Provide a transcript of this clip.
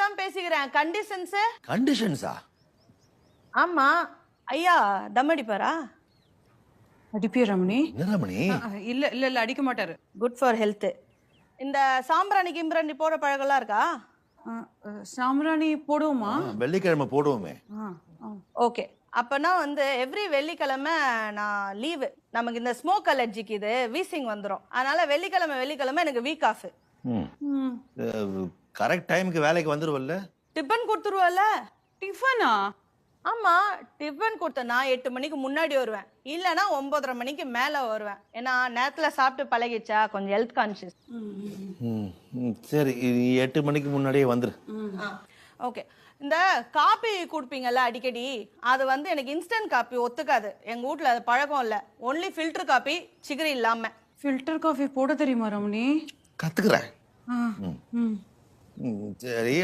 தான் பேசிக்கிறேன். கண்டிஷன்ஸ் கண்டிஷன்ஸா ஆமா. ஐயா தம் அடிப்பாரா? அடிப்பியா ரமணி? என்ன ரமணி? இல்ல இல்ல இல்ல அடிக்க மாட்டாரு. குட் ஃபார் ஹெல்த் இந்த சாம்பிராணி கிம்பிராணி போற பழக்கம்லாம் இருக்கா? சாம்பிராணி போடுவோமா? வெள்ளிக்கிழமை போடுவோமே. ஓகே அப்பனா வந்து எவ்ரி வெள்ளிக்கிழமை நான் லீவு நமக்கு இந்த ஸ்மோக் அலர்ஜிக்கு இது வீசிங் வந்துடும் அதனால வெள்ளிக்கிழமை வெள்ளிக்கிழமை எனக்கு வீக் ஆஃப். கரெக்ட் டைமுக்கு வேலைக்கு வந்துருவல்ல? டிஃபன் கொடுத்துருவல்ல? டிஃபனா ஆமா டிஃபன் கொடுத்த நான் எட்டு மணிக்கு முன்னாடி வருவேன். இல்லைன்னா ஒன்பதரை மணிக்கு மேல வருவேன். ஏன்னா நேரத்துல சாப்பிட்டு பழகிச்சா கொஞ்சம் ஹெல்த் ம், சரி. நீ எட்டு மணிக்கு முன்னாடியே வந்துரு. ஓகே. இந்த காப்பி கொடுப்பீங்கல்ல அடிக்கடி அது வந்து எனக்கு இன்ஸ்டன்ட் காப்பி ஒத்துக்காது. எங்க வீட்ல அது பழக்கம் இல்லை. ஒன்லி ஃபில்டர் காப்பி சிகரி இல்லாம. ஃபில்டர் காஃபி போட தெரியுமா ரமணி? கத்துக்கிறேன். aí